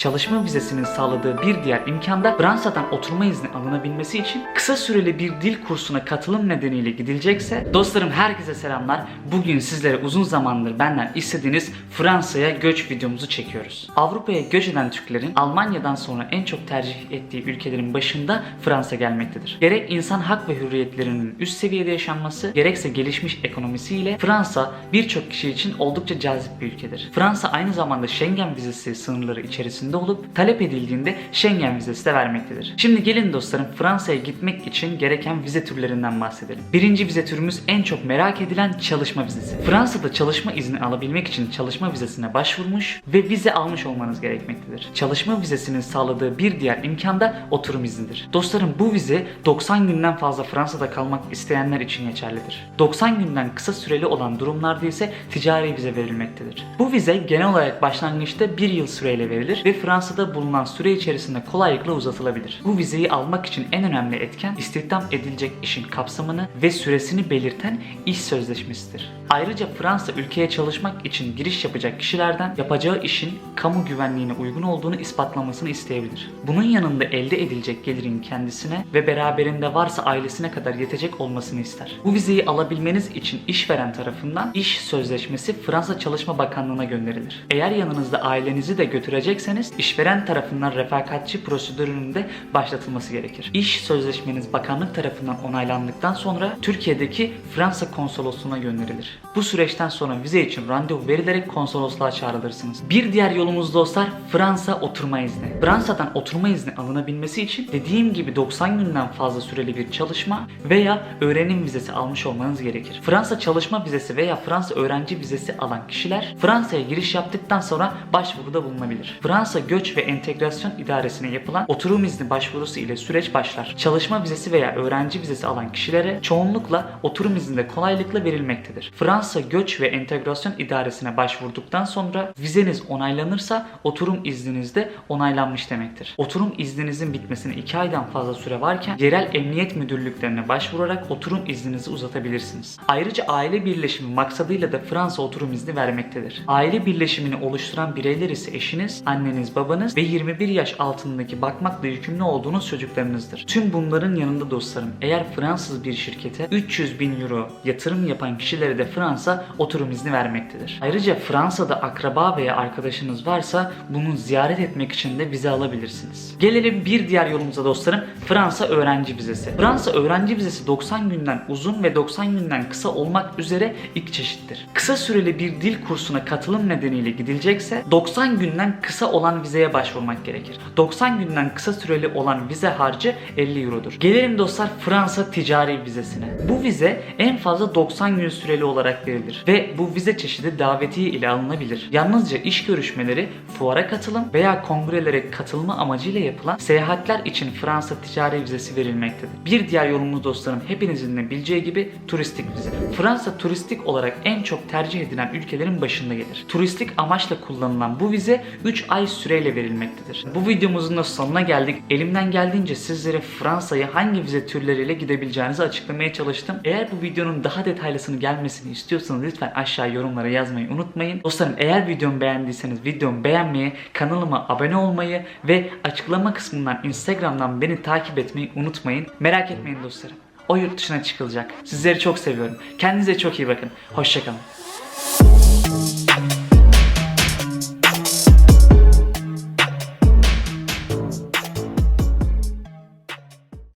Çalışma vizesinin sağladığı bir diğer imkan da Fransa'dan oturma izni alınabilmesi için kısa süreli bir dil kursuna katılım nedeniyle gidilecekse dostlarım herkese selamlar. Bugün sizlere uzun zamandır benden istediğiniz Fransa'ya göç videomuzu çekiyoruz. Avrupa'ya göç eden Türklerin Almanya'dan sonra en çok tercih ettiği ülkelerin başında Fransa gelmektedir. Gerek insan hak ve hürriyetlerinin üst seviyede yaşanması gerekse gelişmiş ekonomisiyle Fransa birçok kişi için oldukça cazip bir ülkedir. Fransa aynı zamanda Schengen vizesi sınırları içerisinde olup talep edildiğinde Schengen vizesi de vermektedir. Şimdi gelin dostlarım Fransa'ya gitmek için gereken vize türlerinden bahsedelim. Birinci vize türümüz en çok merak edilen çalışma vizesi. Fransa'da çalışma izni alabilmek için çalışma vizesine başvurmuş ve vize almış olmanız gerekmektedir. Çalışma vizesinin sağladığı bir diğer imkan da oturum iznidir. Dostlarım bu vize 90 günden fazla Fransa'da kalmak isteyenler için geçerlidir. 90 günden kısa süreli olan durumlarda ise ticari vize verilmektedir. Bu vize genel olarak başlangıçta bir yıl süreyle verilir ve Fransa'da bulunan süre içerisinde kolaylıkla uzatılabilir. Bu vizeyi almak için en önemli etken istihdam edilecek işin kapsamını ve süresini belirten iş sözleşmesidir. Ayrıca Fransa ülkeye çalışmak için giriş yapacak kişilerden yapacağı işin kamu güvenliğine uygun olduğunu ispatlamasını isteyebilir. Bunun yanında elde edilecek gelirin kendisine ve beraberinde varsa ailesine kadar yetecek olmasını ister. Bu vizeyi alabilmeniz için işveren tarafından iş sözleşmesi Fransa Çalışma Bakanlığı'na gönderilir. Eğer yanınızda ailenizi de götürecekseniz işveren tarafından refakatçi prosedürünün de başlatılması gerekir. İş sözleşmeniz bakanlık tarafından onaylandıktan sonra Türkiye'deki Fransa konsolosluğuna gönderilir. Bu süreçten sonra vize için randevu verilerek konsolosluğa çağrılırsınız. Bir diğer yolumuz dostlar Fransa oturma izni. Fransa'dan oturma izni alınabilmesi için dediğim gibi 90 günden fazla süreli bir çalışma veya öğrenim vizesi almış olmanız gerekir. Fransa çalışma vizesi veya Fransa öğrenci vizesi alan kişiler Fransa'ya giriş yaptıktan sonra başvuruda bulunabilir. Fransa Göç ve Entegrasyon İdaresi'ne yapılan oturum izni başvurusu ile süreç başlar. Çalışma vizesi veya öğrenci vizesi alan kişilere çoğunlukla oturum izni de kolaylıkla verilmektedir. Fransa Göç ve Entegrasyon İdaresi'ne başvurduktan sonra vizeniz onaylanırsa oturum izniniz de onaylanmış demektir. Oturum izninizin bitmesine 2 aydan fazla süre varken yerel emniyet müdürlüklerine başvurarak oturum izninizi uzatabilirsiniz. Ayrıca aile birleşimi maksadıyla da Fransa oturum izni vermektedir. Aile birleşimini oluşturan bireyler ise eşiniz, anneniz, babanız ve 21 yaş altındaki bakmakla yükümlü olduğunuz çocuklarınızdır. Tüm bunların yanında dostlarım eğer Fransız bir şirkete 300 bin euro yatırım yapan kişilere de Fransa oturum izni vermektedir. Ayrıca Fransa'da akraba veya arkadaşınız varsa bunu ziyaret etmek için de vize alabilirsiniz. Gelelim bir diğer yolumuza dostlarım Fransa öğrenci vizesi. Fransa öğrenci vizesi 90 günden uzun ve 90 günden kısa olmak üzere iki çeşittir. Kısa süreli bir dil kursuna katılım nedeniyle gidilecekse 90 günden kısa olan vizeye başvurmak gerekir. 90 günden kısa süreli olan vize harcı 50 eurodur. Gelelim dostlar Fransa ticari vizesine. Bu vize en fazla 90 gün süreli olarak verilir ve bu vize çeşidi davetiye ile alınabilir. Yalnızca iş görüşmeleri, fuara katılım veya kongrelere katılma amacıyla yapılan seyahatler için Fransa ticari vizesi verilmektedir. Bir diğer yolumuz dostlarım hepinizin de bileceği gibi turistik vize. Fransa turistik olarak en çok tercih edilen ülkelerin başında gelir. Turistik amaçla kullanılan bu vize 3 ay süreyle verilmektedir. Bu videomuzun da sonuna geldik. Elimden geldiğince sizlere Fransa'ya hangi vize türleriyle gidebileceğinizi açıklamaya çalıştım. Eğer bu videonun daha detaylısını gelmesini istiyorsanız lütfen aşağı yorumlara yazmayı unutmayın. Dostlarım eğer videomu beğendiyseniz videomu beğenmeyi, kanalıma abone olmayı ve açıklama kısmından Instagram'dan beni takip etmeyi unutmayın. Merak etmeyin dostlarım. O yurt dışına çıkılacak. Sizleri çok seviyorum. Kendinize çok iyi bakın. Hoşçakalın.